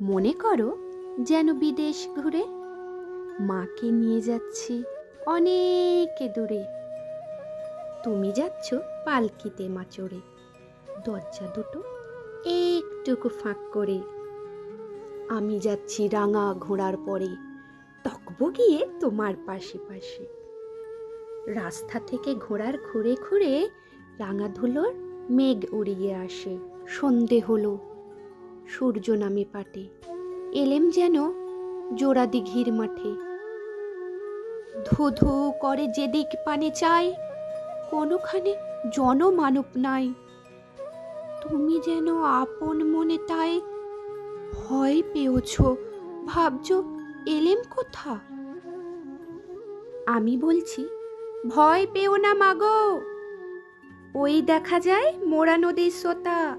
মনে করো যেন বিদেশ ঘুরে মাকে নিয়ে যাচ্ছি অনেক দূরে। তুমি যাচ্ছ পালকিতে মা চড়ে দরজা দুটো একটুকু ফাঁক করে। আমি যাচ্ছি রাঙা ঘোড়ার পরে, তকব গিয়ে তোমার পাশে পাশে। রাস্তা থেকে ঘোড়ার ঘুরে ঘুরে রাঙা ধুলোর মেঘ উড়িয়ে আসে। সন্ধে হলো সূর্য নামে পাটে। এলেম যেন জোড়া দিঘির মাঠে। ধু ধু করে যেদিক পানে চাই কোনোখানে জনমানব নাই। তুমি যেন আপন মনে তাই ভয় পেয়েছ, ভাবছ এলেম কোথা? আমি বলছি, ভয় পেও না মাগো। ওই দেখা যায় মোরা নদীর সোতা।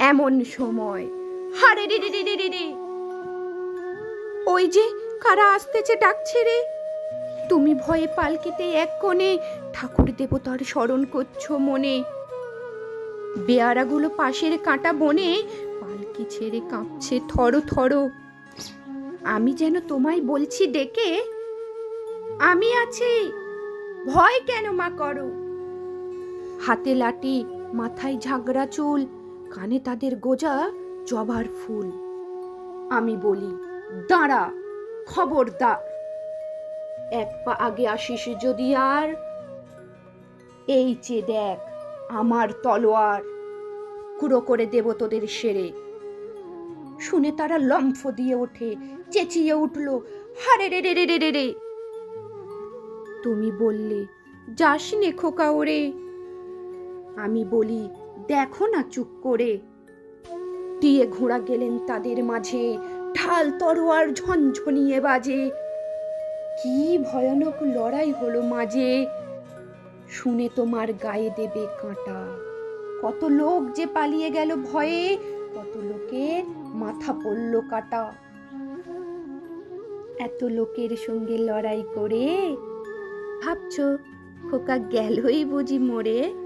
এমন সময়। হারে রে ওই যে কারা আসতেছে ডাকছে রে। তুমি ভয়ে পালকিতে এক কোণে ঠাকুর দেবতার স্মরণ করছ মনে। বেয়ারাগুলো পাশের কাঁটা বনে পালকি ছেড়ে কাঁপছে থরো থরো। আমি যেন তোমায় বলছি ডেকে, আমি আছি। ভয় কেন মা করো। হাতে লাঠি, মাথায় ঝাগড়া চুল কানে তাদের গোজা জবার ফুল। আমি বলি, দাঁড়া, খবরদার। এক পা আগে আসিস যদি আর। এই যে দেখ, আমার তলোয়ার। কুড়ো করে দেব তোদের সেরে। শুনে তারা লম্ফ দিয়ে ওঠে, চেঁচিয়ে উঠল, হারে রে রে রে রে রে রে। তুমি বললে যাস নে খোকা ওরে। আমি বলি দেখো না চুপ করে। দিয়ে ঘোড়া গেলেন তাদের মাঝে, ঢাল তরোয়ার ঝনঝনিয়ে বাজে। কি ভয়ানক লড়াই হলো মাঝে। শুনে তোমার গায়ে দেবে কাঁটা। কত লোক যে পালিয়ে গেল ভয়ে, কত লোকের মাথা পড়ল কাটা। এত লোকের সঙ্গে লড়াই করে, ভাবছ খোকা গেলই বুঝি মরে?